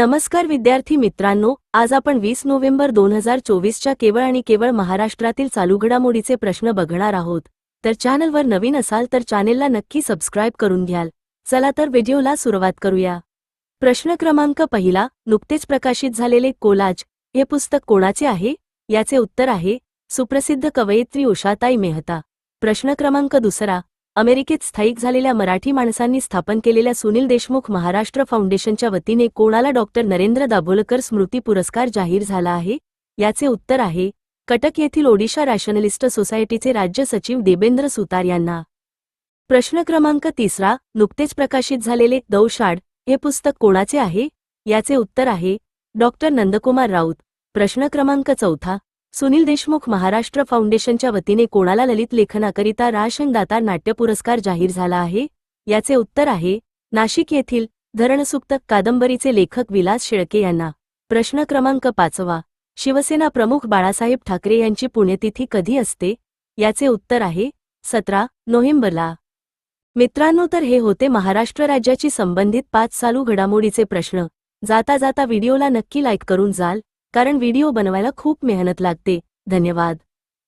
नमस्कार विद्यार्थी मित्रांनो आज आपण वीस नोव्हेंबर दोन हजार चोवीसच्या केवळ आणि केवळ महाराष्ट्रातील चालू घडामोडीचे प्रश्न बघणार आहोत. तर चॅनलवर नवीन असाल तर चॅनेलला नक्की सबस्क्राईब करून घ्याल. चला तर व्हिडिओला सुरुवात करूया. प्रश्न क्रमांक पहिला नुकतेच प्रकाशित झालेले कोलाज हे पुस्तक कोणाचे आहे? याचे उत्तर आहे सुप्रसिद्ध कवयित्री उषाताई मेहता. प्रश्न क्रमांक दुसरा अमेरिकेत स्थायिक झालेल्या मराठी माणसांनी स्थापन केलेल्या सुनील देशमुख महाराष्ट्र फाउंडेशनच्या वतीने कोणाला डॉक्टर नरेंद्र दाभोलकर स्मृती पुरस्कार जाहीर झाला आहे? याचे उत्तर आहे कटक येथील ओडिशा रॅशनलिस्ट सोसायटीचे राज्य सचिव देबेंद्र सुतार यांना. प्रश्न क्रमांक तिसरा नुकतेच प्रकाशित झालेले दौशाड हे पुस्तक कोणाचे आहे? याचे उत्तर आहे डॉक्टर नंदकुमार राऊत. प्रश्न क्रमांक चौथा सुनील देशमुख महाराष्ट्र फाउंडेशनच्या वतीने कोणाला ललित लेखनाकरिता राशनदाता नाट्य पुरस्कार जाहीर झाला आहे? याचे उत्तर आहे नाशिक येथील धरणसुक्त कादंबरीचे लेखक विलास शेळके यांना. प्रश्न क्रमांक पाचवा. शिवसेना प्रमुख बाळासाहेब ठाकरे यांची पुण्यतिथी कधी असते? याचे उत्तर आहे सतरा नोव्हेंबरला. मित्रांनो तर हे होते महाराष्ट्र राज्याची संबंधित पाच चालू घडामोडीचे प्रश्न. जाता जाता व्हिडिओला नक्की लाईक करून जाल. कारण व्हिडिओ बनवायला खूप मेहनत लागते. धन्यवाद.